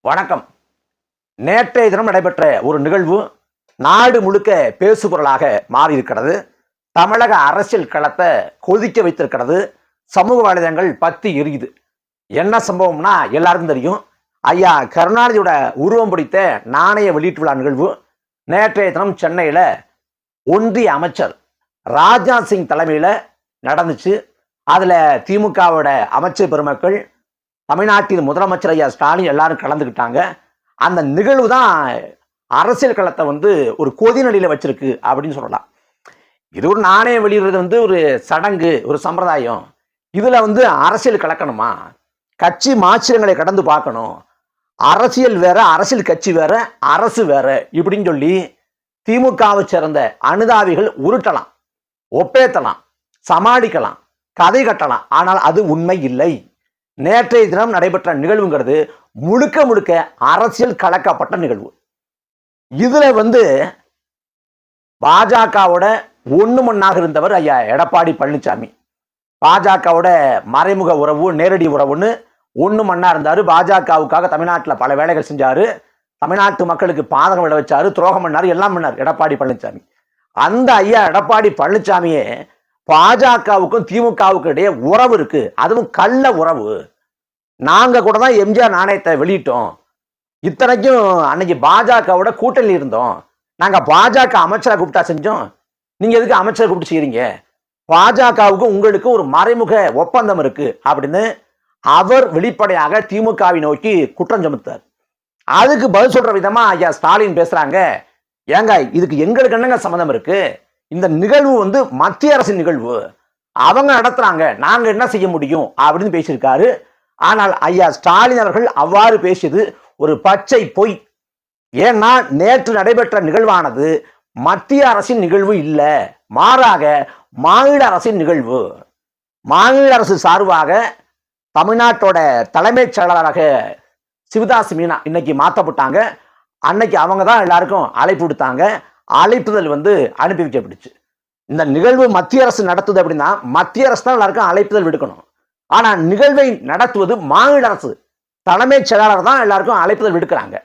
வணக்கம். நேற்றைய தினம் நடைபெற்ற ஒரு நிகழ்வு நாடு முழுக்க பேசுபொருளாக மாறியிருக்கிறது. தமிழக அரசியல் களத்தை கொதிக்க வைத்திருக்கிறது. சமூக வலைதளங்கள் பத்தி எரியுது. என்ன சம்பவம்னா எல்லாருக்கும் தெரியும். ஐயா கருணாநிதியோட உருவம் பிடித்த நாணய வெளியீட்டு விழா நிகழ்வு. நேற்றைய தினம் சென்னையில் ஒன்றிய அமைச்சர் ராஜ்நாத் சிங் தலைமையில் நடந்துச்சு. அதில் திமுகவோட அமைச்சர் பெருமக்கள் தமிழ்நாட்டின் முதலமைச்சர் ஐயா ஸ்டாலின் எல்லாரும் கலந்துக்கிட்டாங்க. அந்த நிகழ்வு தான் அரசியல் களத்தை வந்து ஒரு கொதி நிலையில் வச்சிருக்கு அப்படின்னு சொல்லலாம். இது ஒரு நாணயம் வெளியிடுறது வந்து ஒரு சடங்கு ஒரு சம்பிரதாயம். இதில் வந்து அரசியல் கலக்கணுமா? கட்சி மாற்றங்களை கடந்து பார்க்கணும். அரசியல் வேற அரசியல் கட்சி வேற அரசு வேற இப்படின்னு சொல்லி திமுகவை சேர்ந்த அனுதாவிகள் உருட்டலாம் ஒப்பேத்தலாம் சமாளிக்கலாம் கதை கட்டலாம். ஆனால் அது உண்மை இல்லை. நேற்றைய தினம் நடைபெற்ற நிகழ்வுங்கிறது முழுக்க முழுக்க அரசியல் கலக்கப்பட்ட நிகழ்வு. இதுல வந்து பாஜகவோட ஒன்று மண்ணாக இருந்தவர் ஐயா எடப்பாடி பழனிசாமி பாஜகவோட மறைமுக உறவு நேரடி உறவுன்னு ஒன்று மண்ணாக இருந்தார். பாஜகவுக்காக தமிழ்நாட்டில் பல வேலைகள் செஞ்சாரு. தமிழ்நாட்டு மக்களுக்கு பாதகம் விட வச்சார். துரோகம் பண்ணார். எல்லாம் பண்ணார் எடப்பாடி பழனிசாமி அந்த ஐயா எடப்பாடி பழனிசாமியே பாஜகவுக்கும் திமுகவுக்கும் இடையே உறவு இருக்கு. அதுவும் கள்ள உறவு. நாங்கள் கூட தான் எம்ஜிஆர் நாணயத்தை வெளியிட்டோம். இத்தனைக்கும் அன்னைக்கு பாஜகவோட கூட்டணி இருந்தோம். நாங்கள் பாஜக அமைச்சரை கூப்பிட்டா செஞ்சோம். நீங்கள் எதுக்கு அமைச்சரை கூப்பிட்டு செய்கிறீங்க பாஜகவுக்கு உங்களுக்கு ஒரு மறைமுக ஒப்பந்தம் இருக்குது அப்படின்னு அவர் வெளிப்படையாக திமுகவை நோக்கி குற்றம் சுமத்தார். அதுக்கு பதில் சொல்கிற விதமாக ஐயா ஸ்டாலின் பேசுகிறாங்க ஏங்க இதுக்கு எங்களுக்கு என்னங்க சம்மந்தம் இருக்குது இந்த நிகழ்வு வந்து மத்திய அரசின் நிகழ்வு. அவங்க நடத்துகிறாங்க நாங்கள் என்ன செய்ய முடியும்? அப்படின்னு பேசியிருக்காரு ஆனால் ஐயா ஸ்டாலின் அவர்கள் அவ்வாறு பேசியது ஒரு பச்சை பொய். ஏன்னா நேற்று நடைபெற்ற நிகழ்வானது மத்திய அரசின் நிகழ்வு இல்லை மாறாக மாநில அரசின் நிகழ்வு. மாநில அரசு சார்பாக தமிழ்நாட்டோட தலைமைச் செயலாளராக சிவதாஸ் மீனா இன்னைக்கு மாற்றப்பட்டாங்க அன்னைக்கு அவங்க தான் எல்லாருக்கும் அழைப்பு விடுத்தாங்க. அழைப்புதல் வந்து அனுப்பி வைக்கப்பட்டுச்சு. இந்த நிகழ்வு மத்திய அரசு நடத்துது அப்படின்னா மத்திய அரசு தான் எல்லாருக்கும் அழைப்புதல் விடுக்கணும். ஆனா நிகழ்வை நடத்துவது மாநில அரசு. தலைமைச் செயலாளர் தான் எல்லாருக்கும் அழைப்புதல் விடுக்கிறாங்க.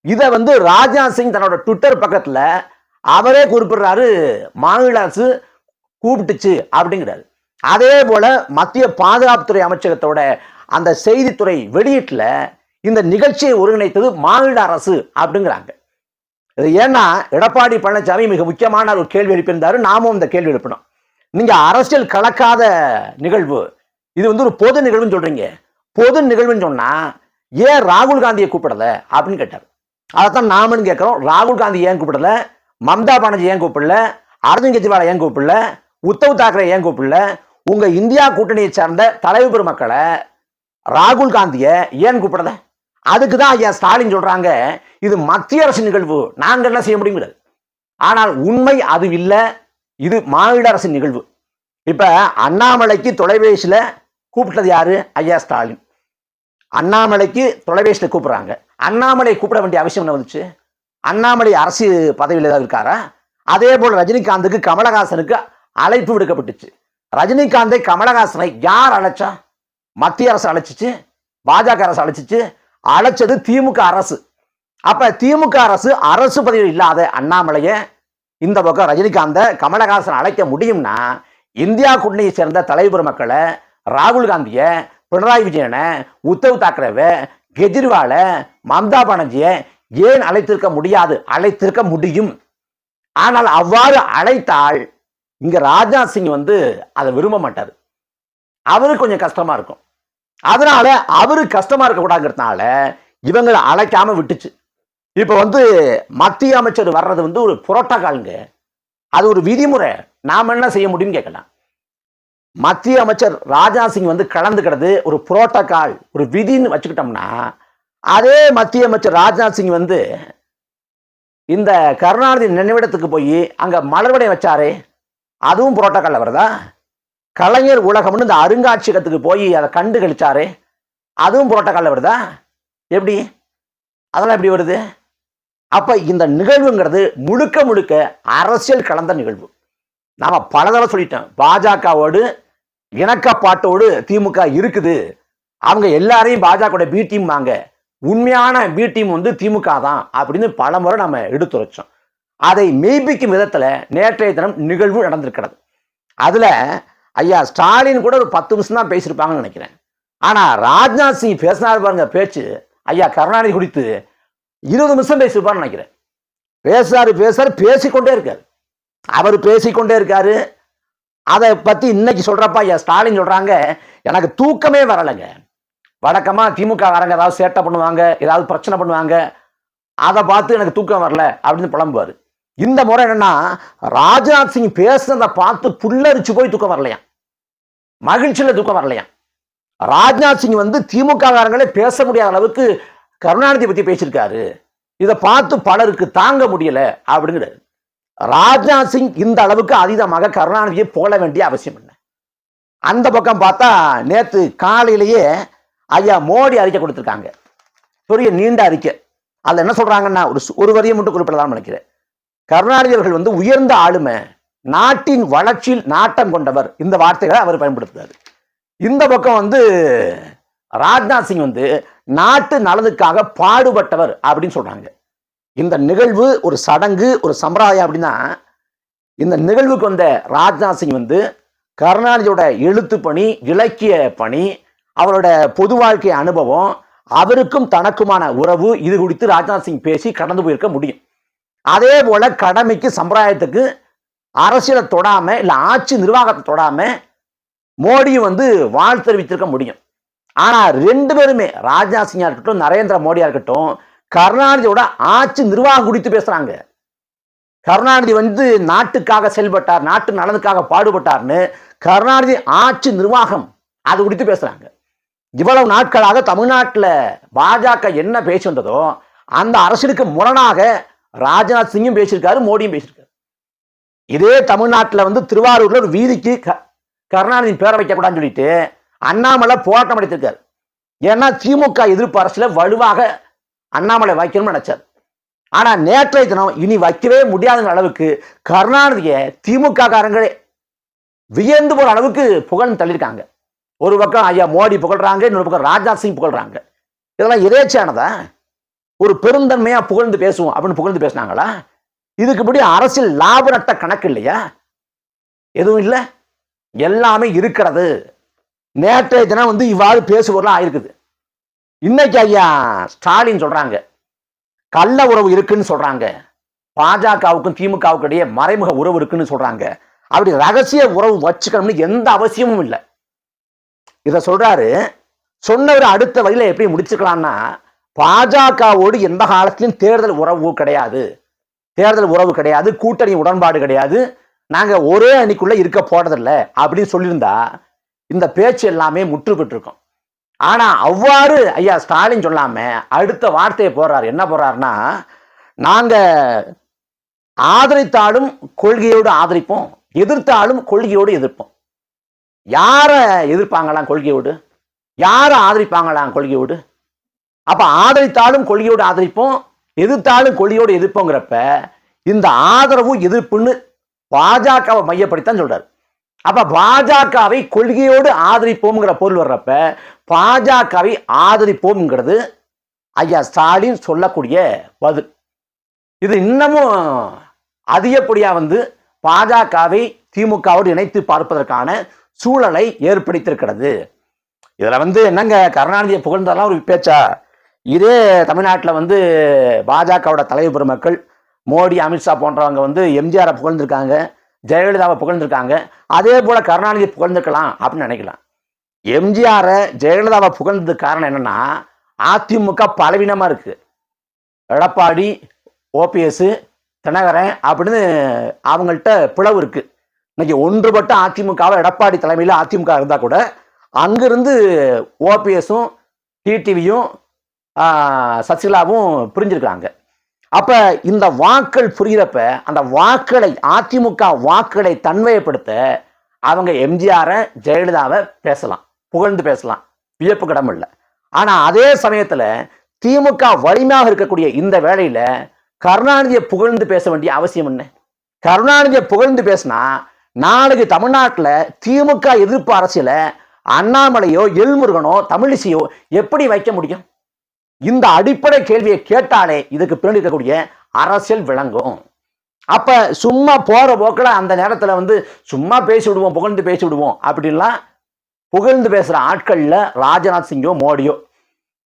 இதை வந்து ராஜ்நாத் சிங் தன்னோட ட்விட்டர் பக்கத்துல அவரே குறிப்பிடுறாரு மாநில அரசு கூப்பிட்டுச்சு அப்படிங்கிறாரு. அதே போல மத்திய பாதுகாப்புத்துறை அமைச்சகத்தோட அந்த செய்தித்துறை வெளியீட்டில் இந்த நிகழ்ச்சியை ஒருங்கிணைத்தது மாநில அரசு அப்படிங்கிறாங்க. இது ஏன்னா எடப்பாடி பழனிசாமி மிக முக்கியமான ஒரு கேள்வி எழுப்பியிருந்தாரு. நாமும் இந்த கேள்வி எழுப்பினோம். நீங்க அரசியல் கலக்காத நிகழ்வு இது வந்து ஒரு பொது நிகழ்வுன்னு சொல்றீங்க. பொது நிகழ்வுன்னு சொன்னா ஏன் ராகுல் காந்தியை கூப்பிடல? அப்படின்னு கேட்டார். அதைத்தான் நாமன்னு கேட்கிறோம். ராகுல் காந்தி ஏன் கூப்பிடல? மம்தா பானர்ஜி ஏன் கூப்பிடல? அரவிந்த் கெஜ்ரிவால் ஏன் கூப்பிடல? உத்தவ் தாக்கரே ஏன் கூப்பிடல? உங்க இந்தியா கூட்டணியை சார்ந்த தலைவர் பெருமக்களை ராகுல் காந்தியை ஏன் கூப்பிடல? அதுக்கு தான் ஐயா ஸ்டாலின் சொல்றாங்க இது மத்திய அரசு நிகழ்வு. நாங்கள் என்ன செய்ய முடியுங்கிறது? ஆனால் உண்மை அது இல்லை இது மாநில அரசு நிகழ்வு. இப்போ அண்ணாமலைக்கு தொலைபேசியில் கூப்பிட்டது யாரு? ஐயா ஸ்டாலின். அண்ணாமலைக்கு தொலைபேசியில் கூப்பிட்றாங்க. அண்ணாமலை கூப்பிட வேண்டிய அவசியம் என்ன வந்துச்சு? அண்ணாமலை அரசு பதவியில் ஏதாவது இருக்காரா? அதே போல் ரஜினிகாந்துக்கு கமலஹாசனுக்கு அழைப்பு விடுக்கப்பட்டுச்சு. ரஜினிகாந்தை கமலஹாசனை யார் அழைச்சா? மத்திய அரசு அழைச்சிச்சு? பாஜக அரசு அழைச்சிச்சு? அழைச்சது திமுக அரசு. அப்ப திமுக அரசு அரசு பதவியில் இல்லாத அண்ணாமலையை இந்த பக்கம் ரஜினிகாந்தை கமலஹாசன் அழைக்க முடியும்னா இந்தியா கூட்டணியை சேர்ந்த தலைவர் மக்களை ராகுல் காந்தியை பினராயி விஜயனை உத்தவ் தாக்கரேவை கெஜ்ரிவாலை மம்தா பானர்ஜியை ஏன் அழைத்திருக்க முடியாது? அழைத்திருக்க முடியும். ஆனால் அவ்வாறு அழைத்தால் இங்கே ராஜ்நாத் சிங் வந்து அதை விரும்ப மாட்டார். அவருக்கு கொஞ்சம் கஷ்டமாக இருக்கும். அதனால அவருக்கு கஷ்டமாக இருக்கக்கூடாதுங்கிறதுனால இவங்களை அழைக்காமல் விட்டுச்சு. இப்போ வந்து மத்திய அமைச்சர் வர்றது வந்து ஒரு புரோட்டோகால்ங்க அது ஒரு விதிமுறை. நாம் என்ன செய்ய முடியும்னு கேட்கலாம். மத்திய அமைச்சர் ராஜ்நாத் சிங் வந்து கலந்துக்கிறது ஒரு புரோட்டோக்கால் ஒரு விதின்னு வச்சுக்கிட்டோம்னா அதே மத்திய அமைச்சர் ராஜ்நாத் சிங் வந்து இந்த கருணாநிதி நினைவிடத்துக்கு போய் அங்கே மலர்வடை வச்சாரே அதுவும் புரோட்டோக்கால் வருதா? கலைஞர் உலகம்னு இந்த அருங்காட்சியகத்துக்கு போய் அதை கண்டு கழிச்சாரு அதுவும் புரோட்டோக்காலில் வருதா? எப்படி? அதெல்லாம் எப்படி வருது? அப்போ இந்த நிகழ்வுங்கிறது முழுக்க முழுக்க அரசியல் கலந்த நிகழ்வு. நாம் பல தடவை சொல்லிட்டோம் பாஜகவோடு இணக்க பாட்டோடு திமுக இருக்குது. அவங்க எல்லாரையும் பாஜக பி டீம் வாங்க. உண்மையான பி டீம் வந்து திமுக தான் அப்படின்னு பலமுறை நம்ம எடுத்துரைச்சோம். அதை மெய்ப்பிக்கும் விதத்தில் நேற்றைய தினம் நிகழ்வு நடந்திருக்கிறது. அதில் ஐயா ஸ்டாலின் கூட ஒரு பத்து நிமிஷம் தான் பேசியிருப்பாங்கன்னு நினைக்கிறேன். ஆனால் ராஜ்நாத் சிங் பேசினார் பாருங்க பேச்சு. ஐயா கருணாநிதி குறித்து இருபது நிமிஷம் பேசியிருப்பான்னு நினைக்கிறேன். பேசுறாரு பேசுறாரு பேசிக்கொண்டே இருக்காரு. அவர் பேசிக்கொண்டே இருக்காரு. அதை பற்றி இன்னைக்கு சொல்கிறப்ப ஐயா ஸ்டாலின் சொல்கிறாங்க எனக்கு தூக்கமே வரலைங்க. வழக்கமாக திமுக வரங்க ஏதாவது சேட்டை பண்ணுவாங்க ஏதாவது பிரச்சனை பண்ணுவாங்க அதை பார்த்து எனக்கு தூக்கம் வரல அப்படின்னு புலம்புவார். இந்த முறை என்னன்னா ராஜ்நாத் சிங் பேசுனதை பார்த்து புல்லரிச்சு போய் தூக்கம் வரலையா மகிழ்ச்சியில் தூக்கம் வரலையா ராஜ்நாத் சிங் வந்து திமுக காரங்களே பேச முடியாத அளவுக்கு கருணாநிதி பற்றி பேசியிருக்காரு. இதை பார்த்து பலருக்கு தாங்க முடியல அப்படிங்கிறாரு. ராஜ்நாத் சிங் இந்த அளவுக்கு அதீதமாக கருணாநிதியை புகழ வேண்டிய அவசியம் என்ன? அந்த பக்கம் பார்த்தா நேற்று காலையிலேயே ஐயா மோடி அறிக்கை கொடுத்துருக்காங்க. பெரிய நீண்ட அறிக்கை. அதில் என்ன சொல்கிறாங்கன்னா ஒரு ஒரு வரியை மட்டும் குறிப்பிடலாம் நினைக்கிறேன். கருணாநிதி அவர்கள் வந்து உயர்ந்த ஆளுமை நாட்டின் வளர்ச்சியில் நாட்டம் கொண்டவர். இந்த வார்த்தைகளை அவர் பயன்படுத்துறாரு. இந்த பக்கம் வந்து ராஜ்நாத் சிங் வந்து நாட்டு நலனுக்காக பாடுபட்டவர் அப்படின்னு சொல்றாங்க. இந்த நிகழ்வு ஒரு சடங்கு ஒரு சம்பிரதாயம் அப்படின்னா இந்த நிகழ்வுக்கு வந்த ராஜ்நாத் சிங் வந்து கருணாநிதியோட எழுத்து பணி இலக்கிய பணி அவரோட பொது வாழ்க்கை அனுபவம் அவருக்கும் தனக்குமான உறவு இது குறித்து ராஜ்நாத் சிங் பேசி கடந்து போயிருக்க முடியும். அதே போல கடமைக்கு சம்பிரதாயத்துக்கு அரசியலை தொடாம இல்லை ஆட்சி நிர்வாகத்தை தொடாம மோடியும் வந்து வாழ்த்து தெரிவித்திருக்க முடியும். ஆனால் ரெண்டு பேருமே ராஜ்நாத் சிங்காக இருக்கட்டும் நரேந்திர மோடியாக இருக்கட்டும் கருணாநிதியோட ஆட்சி நிர்வாகம் குறித்து பேசுறாங்க. கருணாநிதி வந்து நாட்டுக்காக செயல்பட்டார் நாட்டு நலனுக்காக பாடுபட்டார்னு கருணாநிதி ஆட்சி நிர்வாகம் அது குறித்து பேசுறாங்க. இவ்வளவு நாட்களாக தமிழ்நாட்டில் பாஜக என்ன பேசி வந்ததோ அந்த அரசியலுக்கு முரணாக ராஜ்நாத் சிங்கும் பேசியிருக்காரு மோடியும் பேசியிருக்காரு. இதே தமிழ்நாட்டில் வந்து திருவாரூர்ல ஒரு வீதிக்கு க- கருணாநிதி பேர வைக்கக்கூடாதுன்னு சொல்லிட்டு அண்ணாமலை போராட்டம் நடத்திருக்காரு ஏன்னா திமுக எதிர்ப்பு அரசியல வலுவாக அண்ணாமலை வைக்கணும்னு நினைச்சார். ஆனால் நேற்றைய தினம் இனி வைக்கவே முடியாதுங்கிற அளவுக்கு கருணாநிதியை திமுக காரங்களே வியந்து போகிற அளவுக்கு புகழ்ந்து தள்ளியிருக்காங்க. ஒரு பக்கம் ஐயா மோடி புகழ்றாங்க இன்னொரு பக்கம் ராஜ்நாத் சிங் புகழ்றாங்க. இதெல்லாம் இறைச்சியானதா? ஒரு பெருந்தன்மையாக புகழ்ந்து பேசுவோம் அப்படின்னு புகழ்ந்து பேசினாங்களா? இதுக்கு இப்படி அரசியல் லாப நட்ட கணக்கு இல்லையா? எதுவும் இல்லை. எல்லாமே இருக்கிறது. நேற்றைய தினம் வந்து இவ்வாறு பேசுபொருளாக ஆயிருக்குது. இன்னைக்கு ஐயா ஸ்டாலின் சொல்றாங்க. கள்ள உறவு இருக்குன்னு சொல்றாங்க. பாஜகவுக்கும் திமுகவுக்கும் இடையே மறைமுக உறவு இருக்குன்னு சொல்றாங்க. அப்படி ரகசிய உறவு வச்சுக்கணும்னு எந்த அவசியமும் இல்லை. இதை சொல்றாரு. சொன்னவர் அடுத்த வழியில எப்படி முடிச்சுக்கலாம்னா பாஜகவோடு எந்த காலத்திலும் தேர்தல் உறவு கிடையாது. தேர்தல் உறவு கிடையாது கூட்டணி உடன்பாடு கிடையாது. நாங்கள் ஒரே அணிக்குள்ளே இருக்க போறதில்லை அப்படின்னு சொல்லியிருந்தா இந்த பேச்சு எல்லாமே முற்று ஆனால் ஆனா அவ்வாறு ஐயா ஸ்டாலின் சொல்லாம அடுத்த வார்த்தையை போடுறார். என்ன போடுறாருன்னா நாங்க ஆதரித்தாலும் கொள்கையோடு ஆதரிப்போம் எதிர்த்தாலும் கொள்கையோடு எதிர்ப்போம். யாரை எதிர்ப்பாங்களாம் கொள்கையோடு? யாரை ஆதரிப்பாங்களாம் கொள்கையோடு? அப்ப ஆதரித்தாலும் கொள்கையோடு ஆதரிப்போம் எதிர்த்தாலும் கொள்கையோடு எதிர்ப்போங்கிறப்ப இந்த ஆதரவு எதிர்ப்புன்னு பாஜகவை மையப்படுத்தான் சொல்றாரு. அப்ப பாஜகவை கொள்கையோடு ஆதரிப்போம்ங்கிற பொருள் வர்றப்ப பாஜகவை ஆதரிப்போம்ங்கிறது ஐயா ஸ்டாலின் சொல்லக்கூடிய பதில். இது இன்னமும் அதிகப்படியாக வந்து பாஜகவை திமுகவோடு இணைத்து பார்ப்பதற்கான சூழலை ஏற்படுத்தியிருக்கிறது. இதில் வந்து என்னங்க கருணாநிதியை புகழ்ந்ததெல்லாம் ஒரு பேச்சா? இதே தமிழ்நாட்டில் வந்து பாஜகவோட தலைவர் பெருமக்கள் மோடி அமித்ஷா போன்றவங்க வந்து எம்ஜிஆரை புகழ்ந்திருக்காங்க ஜெயலலிதாவை புகழ்ந்திருக்காங்க அதே போல் கருணாநிதி புகழ்ந்துக்கலாம் அப்படின்னு நினைக்கலாம். எம்ஜிஆரை ஜெயலலிதாவை புகழ்ந்ததுக்கு காரணம் என்னன்னா அதிமுக பலவீனமாக இருக்கு. எடப்பாடி ஓபிஎஸ் தினகரன் அப்படின்னு அவங்கள்ட்ட பிளவு இருக்கு. இன்னைக்கு ஒன்றுபட்ட அதிமுகவை எடப்பாடி தலைமையில் அதிமுக இருந்தால் கூட அங்கிருந்து ஓபிஎஸும் டிடிவியும் சசிகலாவும் பிரிஞ்சிருக்கிறாங்க. அப்ப இந்த வாக்கள் புரிகிறப்ப அந்த வாக்களை அதிமுக வாக்களை தன்மையப்படுத்த அவங்க எம்ஜிஆரை ஜெயலலிதாவை பேசலாம். புகழ்ந்து பேசலாம். வியப்பு கிடம் இல்லை. ஆனால் அதே சமயத்தில் திமுக வலிமையாக இருக்கக்கூடிய இந்த வேலையில் கருணாநிதியை புகழ்ந்து பேச வேண்டிய அவசியம் என்ன? கருணாநிதியை புகழ்ந்து பேசினா நாளைக்கு தமிழ்நாட்டில் திமுக எதிர்ப்பு அரசியல அண்ணாமலையோ எல்முருகனோ தமிழிசையோ எப்படி வைக்க முடியும்? இந்த அடிப்படை கேள்வியை கேட்டாலே இதுக்கு பின்னாடி இருக்கக்கூடிய அரசியல் விளங்கும். அப்ப சும்மா போற போக்கில் அந்த நேரத்தில் வந்து சும்மா பேசி விடுவோம் புகழ்ந்து பேசி விடுவோம் அப்படின்லாம் புகழ்ந்து பேசுகிற ஆட்களில் ராஜ்நாத் சிங்கோ மோடியோ.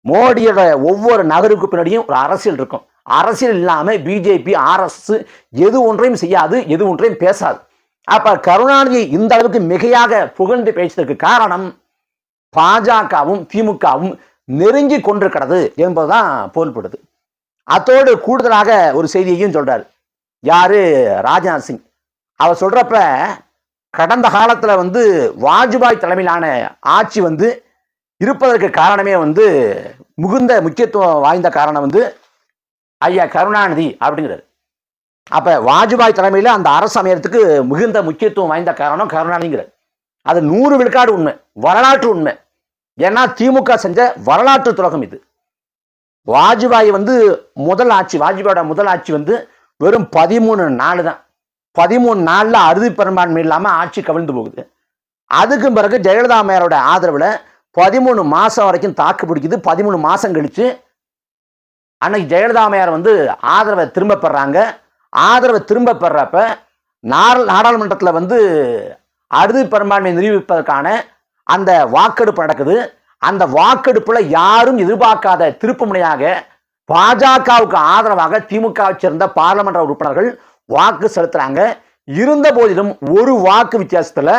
மோடியோட ஒவ்வொரு நகருக்கு பின்னாடியும் ஒரு அரசியல் இருக்கும். அரசியல் இல்லாமல் பிஜேபி ஆர்எஸ் எது ஒன்றையும் செய்யாது எது ஒன்றையும் பேசாது. அப்போ கருணாநிதி இந்த அளவுக்கு மிகையாக புகழ்ந்து பேசுவதற்கு காரணம் பாஜகவும் திமுகவும் நெருங்கி கொண்டிருக்கிறது என்பதுதான் பொருள்படுது. அத்தோடு கூடுதலாக ஒரு செய்தியையும் சொல்றாரு. யாரு? ராஜ்நாத் சிங். அவர் சொல்றப்ப கடந்த காலத்தில் வந்து வாஜ்பாய் தலைமையிலான ஆட்சி வந்து இருப்பதற்கு காரணமே வந்து மிகுந்த முக்கியத்துவம் வாய்ந்த காரணம் வந்து ஐயா கருணாநிதி அப்படிங்கிறது அப்போ வாஜ்பாய் தலைமையில் அந்த அரசு அமையறதுக்கு மிகுந்த முக்கியத்துவம் வாய்ந்த காரணம் கருணாநிதிங்கிறது அது நூறு விழுக்காடு உண்மை வரலாற்று உண்மை. ஏன்னா திமுக செஞ்ச வரலாற்று துலகம் இது. வாஜ்பாய் வந்து முதல் ஆட்சி வாஜ்பாயோட முதல் ஆட்சி வந்து வெறும் பதிமூணு நாள் தான் பதிமூணு நாளில் அறுதி பெரும்பான்மை இல்லாமல் ஆட்சி கவிழ்ந்து போகுது. அதுக்கு பிறகு ஜெயலலிதா அம்மையாரோட ஆதரவில் பதிமூணு மாதம் வரைக்கும் தாக்கு பிடிக்குது. பதிமூணு மாதம் கழிச்சு அன்னைக்கு ஜெயலலிதா அம்மையார் வந்து ஆதரவை திரும்ப பெறாங்க. ஆதரவை திரும்ப பெறப்ப நார் நாடாளுமன்றத்தில் வந்து அறுதி பெரும்பான்மை நிரூபிப்பதற்கான அந்த வாக்கெடுப்பு நடக்குது. அந்த வாக்கெடுப்பில் யாரும் எதிர்பார்க்காத திருப்புமுனையாக பாஜகவுக்கு ஆதரவாக திமுகவை சேர்ந்த பாராளுமன்ற உறுப்பினர்கள் வாக்கு செலுத்துறாங்க. இருந்த போதிலும் ஒரு வாக்கு வித்தியாசத்துல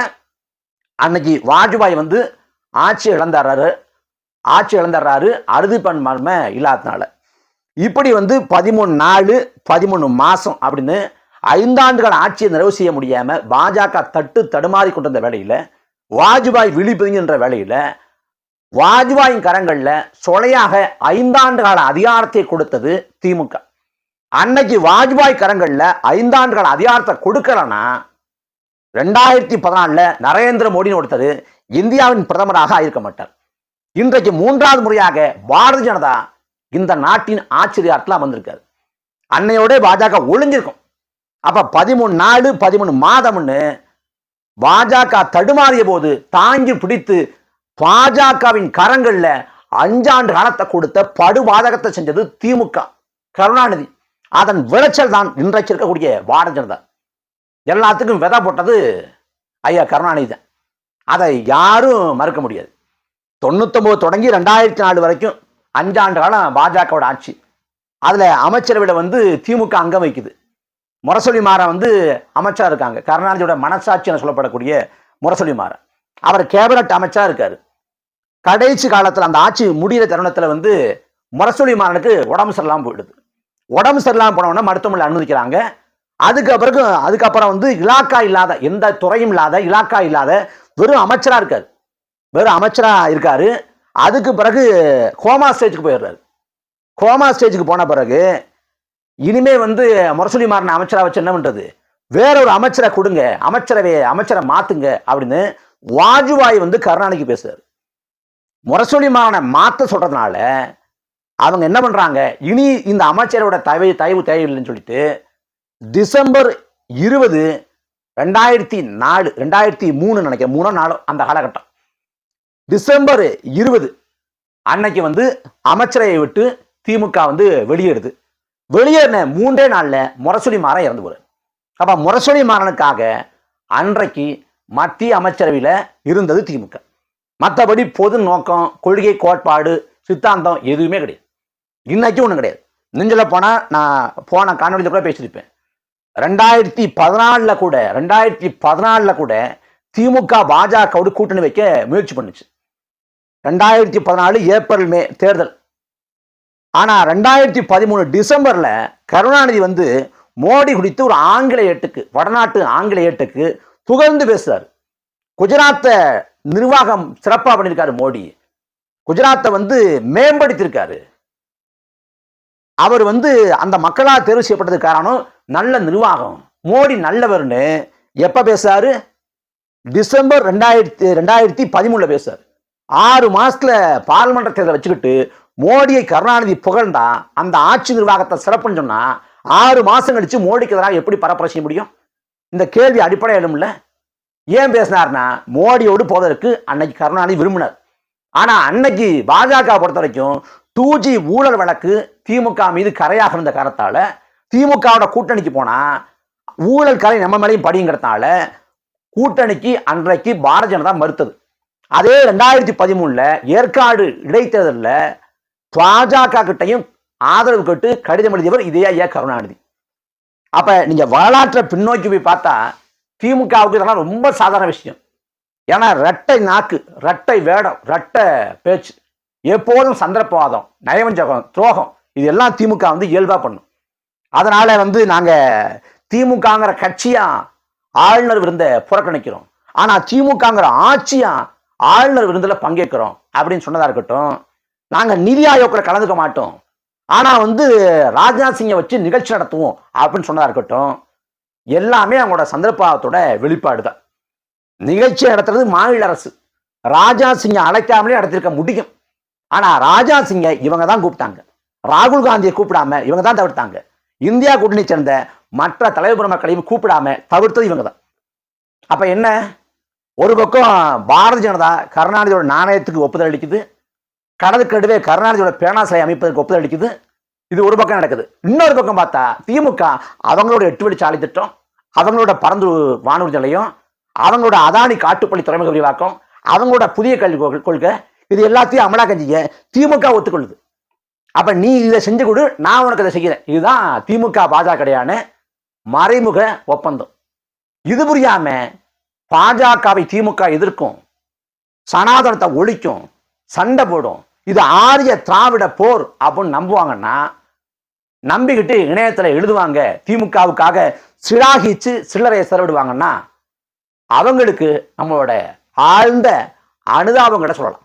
அன்னைக்கு வாஜ்பாய் வந்து ஆட்சி இழந்துடுறாரு ஆட்சி இழந்துடுறாரு அறுதி பெரும்பான்மை இல்லாதனால இப்படி வந்து பதிமூணு நாலு பதிமூணு மாசம் அப்படின்னு ஐந்தாண்டுகள் ஆட்சியை நிறைவு செய்ய முடியாம பாஜக தட்டு தடுமாறி கொண்டிருந்த வேலையில் வாஜ்பாய் விழிப்புதுங்கின்ற வேலையில் வாஜ்பாயின் கரங்களில் சொலையாக ஐந்தாண்டு கால அதிகாரத்தை கொடுத்தது திமுக. அன்னைக்கு வாஜ்பாய் கரங்களில் ஐந்தாண்டு கால அதிகாரத்தை கொடுக்கலன்னா ரெண்டாயிரத்தி பதினாலில் நரேந்திர மோடின்னு ஒருத்தர் இந்தியாவின் பிரதமராக ஆயிருக்க மாட்டார். இன்றைக்கு மூன்றாவது முறையாக பாரதிய ஜனதா இந்த நாட்டின் ஆச்சரியாரத்தில் வந்திருக்காரு அன்னையோட பாஜக ஒளிஞ்சிருக்கும். அப்போ பதிமூணு நாலு பதிமூணு மாதம்னு பாஜக தடுமாறிய போது தாங்கி பிடித்து பாஜகவின் கரங்களில் அஞ்சாண்டு காலத்தை கொடுத்த படுபாதகத்தை செஞ்சது திமுக கருணாநிதி. அதன் விளைச்சல் தான் இன்றைக்கு இருக்கக்கூடிய பாரதிய ஜனதா. எல்லாத்துக்கும் விதை போட்டது ஐயா கருணாநிதி தான். அதை யாரும் மறுக்க முடியாது. தொண்ணூத்தொம்பது தொடங்கி ரெண்டாயிரத்தி நாலு வரைக்கும் அஞ்சாண்டு காலம் பாஜகவோட ஆட்சி. அதில் அமைச்சரவையில் வந்து திமுக அங்கம் வைக்குது. முரசொலி மாறன் வந்து அமைச்சராக இருக்காங்க. கருணாநிதியோட மனசாட்சி என சொல்லப்படக்கூடிய முரசொலி மாறன் அவர் கேபினட் அமைச்சராக இருக்கார். கடைசி காலத்தில் அந்த ஆட்சி முடிகிற தருணத்தில் வந்து முரசொலி மாறனுக்கு உடம்பு சரியில்லாமல் போயிடுது. உடம்பு சரியில்லாமல் போனவொடனே மருத்துவமனையில் அனுமதிக்கிறாங்க. அதுக்கு பிறகு அதுக்கப்புறம் வந்து இலாக்கா இல்லாத எந்த துறையும் இல்லாத இலாக்கா இல்லாத வெறும் அமைச்சராக இருக்கார். வெறும் அமைச்சராக இருக்கார். அதுக்கு பிறகு கோமா ஸ்டேஜுக்கு போயிடுறாரு. கோமா ஸ்டேஜுக்கு போன பிறகு இனிமே வந்து முரசொலி மாறின அமைச்சராக வச்சு என்ன பண்ணுறது வேற ஒரு அமைச்சரை கொடுங்க. அமைச்சரவை அமைச்சரை மாத்துங்க அப்படின்னு வாஜ்பாய் வந்து கருணாநிதிக்கு பேசுறாரு. முரசொலி மாறனை மாற்ற சொல்றதுனால அவங்க என்ன பண்ணுறாங்க இனி இந்த அமைச்சரோட தயவு தயவு தேவையில்லைன்னு சொல்லிட்டு டிசம்பர் இருபது ரெண்டாயிரத்தி நாலு ரெண்டாயிரத்தி மூணு நினைக்கிறேன் மூணோ நாலோ அந்த காலகட்டம். டிசம்பர் இருபது அன்னைக்கு வந்து அமைச்சரையை விட்டு திமுக வந்து வெளியேறுது. வெளியேறின மூன்றே நாளில் முரசொலி மாறன் இறந்து போறாரு. அப்போ முரசொலி மாறனுக்காக அன்றைக்கு மத்திய அமைச்சரவையில் இருந்தது திமுக. மற்றபடி பொது நோக்கம் கொள்கை கோட்பாடு சித்தாந்தம் எதுவுமே கிடையாது. இன்னைக்கும் ஒன்றும் கிடையாது. நெஞ்சில் போனால் நான் போன காணொலியில் கூட பேசியிருப்பேன் ரெண்டாயிரத்தி பதினாலில் கூட ரெண்டாயிரத்தி பதினாலில் கூட திமுக பாஜகவோடு கூட்டணி வைக்க முயற்சி பண்ணுச்சு. ரெண்டாயிரத்தி பதினாலு ஏப்ரல் மே தேர்தல். ஆனால் ரெண்டாயிரத்தி பதிமூணு டிசம்பரில் கருணாநிதி வந்து மோடி குறித்து ஒரு ஆங்கில ஏட்டுக்கு வடநாட்டு ஆங்கில ஏட்டுக்கு புகழ்ந்து பேசுகிறார் குஜராத்தை நிர்வாகம் சிறப்பாக பண்ணியிருக்காரு மோடி. குஜராத்தை வந்து மேம்படுத்தியிருக்காரு. அவர் வந்து அந்த மக்களால் தேர்வு செய்யப்பட்டதுக்கு காரணம் நல்ல நிர்வாகம். மோடி நல்லவர்னு எப்போ பேசுறாரு? டிசம்பர் ரெண்டாயிரத்தி ரெண்டாயிரத்தி பதிமூணில் பேசுகிறார் ஆறு மாதத்தில் பார்லிமெண்ட் தேர்தலை வச்சுக்கிட்டு மோடியை கருணாநிதி புகழ்ந்தா அந்த ஆட்சி நிர்வாகத்தை சிறப்புன்னு சொன்னால் ஆறு மாதம் கழித்து மோடிக்கு எதிராக எப்படி பரப்புரை செய்ய முடியும்? இந்த கேள்வி அடிப்படை எழும்ல ஏன் பேசினார்னா மோடியோடு போவதற்கு அன்னைக்கு கருணாநிதி விரும்பினார். ஆனால் அன்னைக்கு பாஜக பொறுத்த வரைக்கும் டூ ஜி ஊழல் வழக்கு திமுக மீது கரையாக இருந்த காரணத்தால திமுகவோட கூட்டணிக்கு போனா ஊழல் கரை நம்ம மேலேயும் படிங்கிறதுனால கூட்டணிக்கு அன்றைக்கு பாரதிய ஜனதா மறுத்தது. அதே ரெண்டாயிரத்தி பதிமூணுல ஏற்காடு இடைத்தேர்தலில் பாஜக கிட்டையும் ஆதரவு கேட்டு கடிதம் எழுதியவர் இதே ஐயா கருணாநிதி. அப்ப நீங்க வரலாற்றை பின்னோக்கி போய் பார்த்தா திமுகவுக்கு இதெல்லாம் ரொம்ப சாதாரண விஷயம். ஏன்னா ரெட்டை நாக்கு ரெட்டை வேடம் ரெட்டை பேச்சு. எப்போதும் சந்தர்ப்பவாதம் நயவஞ்சகம் துரோகம் இது எல்லாம் திமுக வந்து இயல்பாக பண்ணும். அதனால் வந்து நாங்கள் திமுகங்கிற கட்சியாக ஆளுநர் விருந்தை புறக்கணிக்கிறோம். ஆனால் திமுகங்கிற ஆட்சியாக ஆளுநர் விருந்தில் பங்கேற்கிறோம் அப்படின்னு சொன்னதாக இருக்கட்டும் நாங்கள் நிதி ஆயோக்கில் கலந்துக்க மாட்டோம். ஆனால் வந்து ராஜ்நாத் சிங்கை வச்சு நிகழ்ச்சி நடத்துவோம் அப்படின்னு சொன்னதாக இருக்கட்டும் எல்லாமே அவங்களோட சந்தர்ப்பத்தோட வெளிப்பாடு தான் நிகழ்ச்சி நடத்துறது மாநில அரசு. ராஜா சிங்கை அழைக்காமலே நடத்திருக்க முடியும். ஆனா ராஜா சிங்கை இவங்க தான் கூப்பிட்டாங்க. ராகுல் காந்தியை கூப்பிடாம இவங்க தான் தவிர்த்தாங்க. இந்தியா கூட்டணி சேர்ந்த மற்ற தலைவர் மக்களையும் கூப்பிடாம தவிர்த்தது இவங்க தான். அப்ப என்ன? ஒரு பக்கம் பாரதிய ஜனதா கருணாநிதியோட நாணயத்துக்கு ஒப்புதல் அளிக்குது கடலுக்கடுவே கருணாநிதியோட பேனா சிலை அமைப்பதற்கு ஒப்புதல் அளிக்குது இது ஒரு பக்கம் நடக்குது. இன்னொரு பக்கம் பார்த்தா திமுக அவங்களோட எட்டு வழி சாலை திட்டம் அவங்களோட பறந்து வானூர்தி நிலையம் அவங்களோட அதானி காட்டுப்பள்ளி துறைமுக விரிவாக்கம் அவங்களோட புதிய கல்வி கொள்கை இது எல்லாத்தையும் அமலாக்கம் செய்ய திமுக ஒத்துக்கொள்ளுது. அப்ப நீ இதை செஞ்சு கொடு நான் உனக்கு இதை செய்கிறேன். இதுதான் திமுக பாஜகடையான மறைமுக ஒப்பந்தம். இது புரியாம பாஜகவை திமுக எதிர்க்கும் சனாதனத்தை ஒழிக்கும் சண்டை போடும் இது ஆரிய திராவிட போர் அப்படின்னு நம்புவாங்கன்னா நம்பிக்கிட்டு இணையத்தில் எழுதுவாங்க திமுகவுக்காக சிலாகிச்சு சில்லறையை செலவிடுவாங்கன்னா அவங்களுக்கு நம்மளோட ஆழ்ந்த அனுதாபம் சொல்லலாம்.